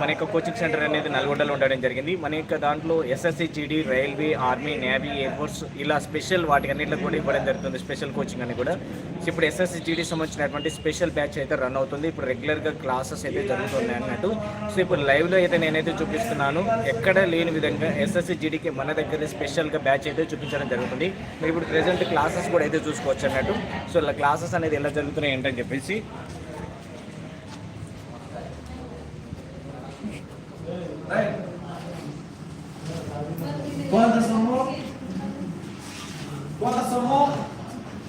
మన యొక్క coaching centre అనేది నల్గొండలో ఉండడం జరిగింది. మన యొక్క దాంట్లో SSC GD railway army navy air force ఇలా స్పెషల్ వాటికి అన్నింటిలో కూడా ఇవ్వడం జరుగుతుంది. స్పెషల్ కోచింగ్ అని కూడా. ఇప్పుడు ఎస్ఎస్సి జీడీ సంబంధించినటువంటి స్పెషల్ బ్యాచ్ అయితే రన్ అవుతుంది. ఇప్పుడు రెగ్యులర్గా క్లాసెస్ అయితే జరుగుతున్నాయి అన్నట్టు. సో ఇప్పుడు లైవ్లో అయితే నేనైతే చూపిస్తున్నాను. ఎక్కడ లేని విధంగా ఎస్ఎస్సి జీడీకి మన దగ్గర స్పెషల్గా బ్యాచ్ అయితే చూపించడం జరుగుతుంది. మీరు ఇప్పుడు ప్రెసెంట్ క్లాసెస్ కూడా అయితే చూసుకోవచ్చు అన్నట్టు. సో ఇలా క్లాసెస్ అనేది ఎలా జరుగుతున్నాయి ఏంటని చెప్పేసి కొంత సొమ్ము కొంత సొమ్ము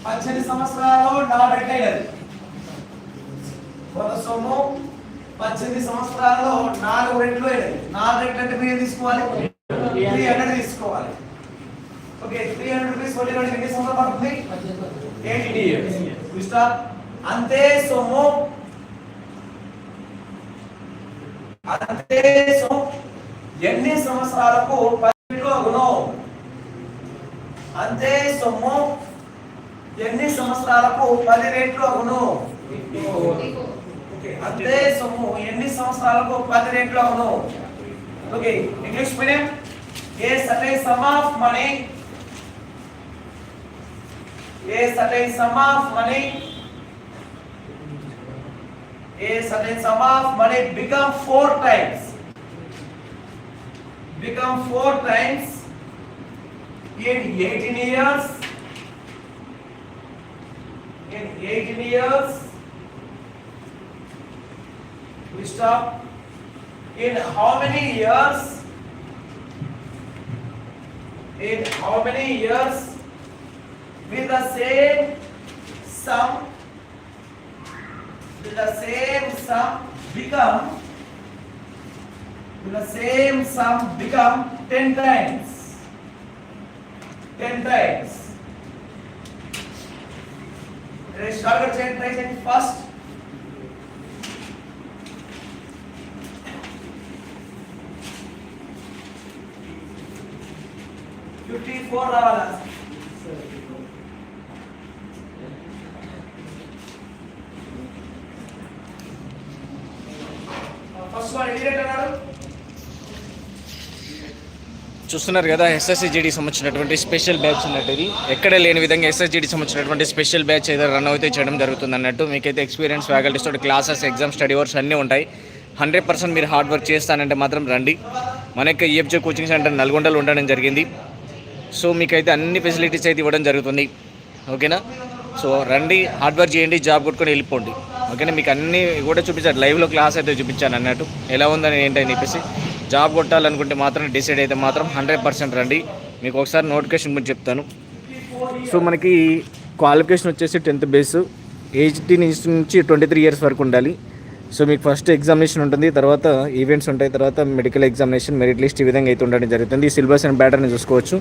పద్దెనిమిది సంవత్సరాలు నాలుగైనది కొంత సొమ్ము పద్దెనిమిది సంవత్సరాల్లో నాలుగు రెట్లు నాలుగు రెట్లు అంటే మీరు తీసుకోవాలి? త్రీ హండ్రెడ్ తీసుకోవాలి. ఓకే త్రీ హండ్రెడ్ రూపీస్ వడ్డీ ఎన్ని సంవత్సరాలు పడుతుంది? ఎయిటీ ఇయర్స్ అంతే సొమ్ము అంతే ఎన్ని సంవత్సరాలకు పన్నెండు అగును అంతే సొమ్ము. ఎన్ని సంవత్సరాలకు పది రెట్లు అగును అంతే సొమ్ము. ఎన్ని సంవత్సరాలకు పది రెట్లు అగును okay English medium. A certain sum of money? A certain sum of money? a certain sum of money become four times. Become four times in 18 years. In 18 years we stop. In how many years? In how many years? With the same sum will the same sum become will the same sum become 10 times 10 times start करते हैं try first fifty four చూస్తున్నారు కదా SSC GD సంబంధించినటువంటి special batch అన్నట్టు ఇది. ఎక్కడ లేని విధంగా ఎస్ఎస్జిడి సంబంధించినటువంటి స్పెషల్ బ్యాచ్ అయితే రన్ అయితే చేయడం జరుగుతుంది అన్నట్టు మీకైతే ఎక్స్పీరియన్స్ ఫ్యాకల్టీస్ తోటి క్లాసెస్ ఎగ్జామ్ స్టడీ అవర్స్ అన్నీ ఉంటాయి. హండ్రెడ్ పర్సెంట్ మీరు హార్డ్ వర్క్ చేస్తానంటే మాత్రం రండి. మన యొక్క ఈఎఫ్జే కోచింగ్ సెంటర్ నల్గొండలో ఉండడం జరిగింది. సో మీకైతే అన్ని ఫెసిలిటీస్ అయితే ఇవ్వడం జరుగుతుంది. ఓకేనా? సో రండి హార్డ్ వర్క్ చేయండి జాబ్ కొట్టుకొని వెళ్ళిపోండి. ఓకేనా మీకు అన్నీ కూడా చూపించాను లైవ్లో క్లాస్ అయితే చూపించాను అన్నట్టు. ఎలా ఉందని ఏంటని చెప్పేసి జాబ్ కొట్టాలనుకుంటే మాత్రం డిసైడ్ అయితే మాత్రం హండ్రెడ్ పర్సెంట్ రండి. మీకు ఒకసారి నోటిఫికేషన్ గురించి చెప్తాను. సో మనకి క్వాలిఫికేషన్ వచ్చేసి టెన్త్ బేస్ ఎయిటీన్ నుంచి ట్వంటీ త్రీ ఇయర్స్ వరకు ఉండాలి. సో మీకు ఫస్ట్ ఎగ్జామినేషన్ ఉంటుంది తర్వాత ఈవెంట్స్ ఉంటాయి తర్వాత మెడికల్ ఎగ్జామినేషన్ మెరిట్ లిస్ట్ ఈ విధంగా అయితే ఉండడం జరుగుతుంది. ఈ సిలబస్ అండ్ ప్యాటర్న్ చూసుకోవచ్చు.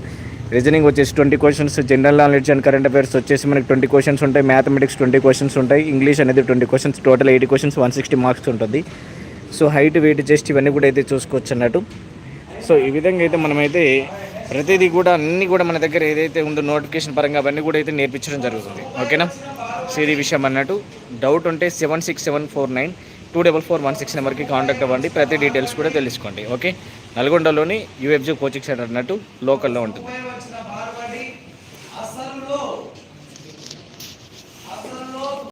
రీజనింగ్ వచ్చేసి twenty questions general knowledge and current affairs వచ్చేసి మనకి ట్వంటీ క్వశ్చన్స్ ఉంటాయి మ్యాథమెటిక్స్ ట్వంటీ క్వశ్చన్స్ ఉంటాయి ఇంగ్లీష్ అనేది twenty questions total eighty questions one sixty marks ఉంటుంది. సో హైట్ వెయిట్ జస్ట్ ఇవన్నీ కూడా అయితే చూసుకోవచ్చు అన్నట్టు. సో ఈ విధంగా అయితే మనమైతే ప్రతిదీ కూడా అన్నీ కూడా మన దగ్గర ఏదైతే ఉందో నోటిఫికేషన్ పరంగా అవన్నీ కూడా అయితే నేర్పించడం జరుగుతుంది. ఓకేనా? సో ఇది విషయం అన్నట్టు. డౌట్ ఉంటే seven six seven four nine two double four one six నెంబర్కి కాంటాక్ట్ అవ్వండి. ప్రతి డీటెయిల్స్ కూడా తెలుసుకోండి. ఓకే? నల్గొండలోని యూఎఫ్జీ కోచింగ్ సెంటర్ అన్నట్టు లోకల్లో ఉంటుంది.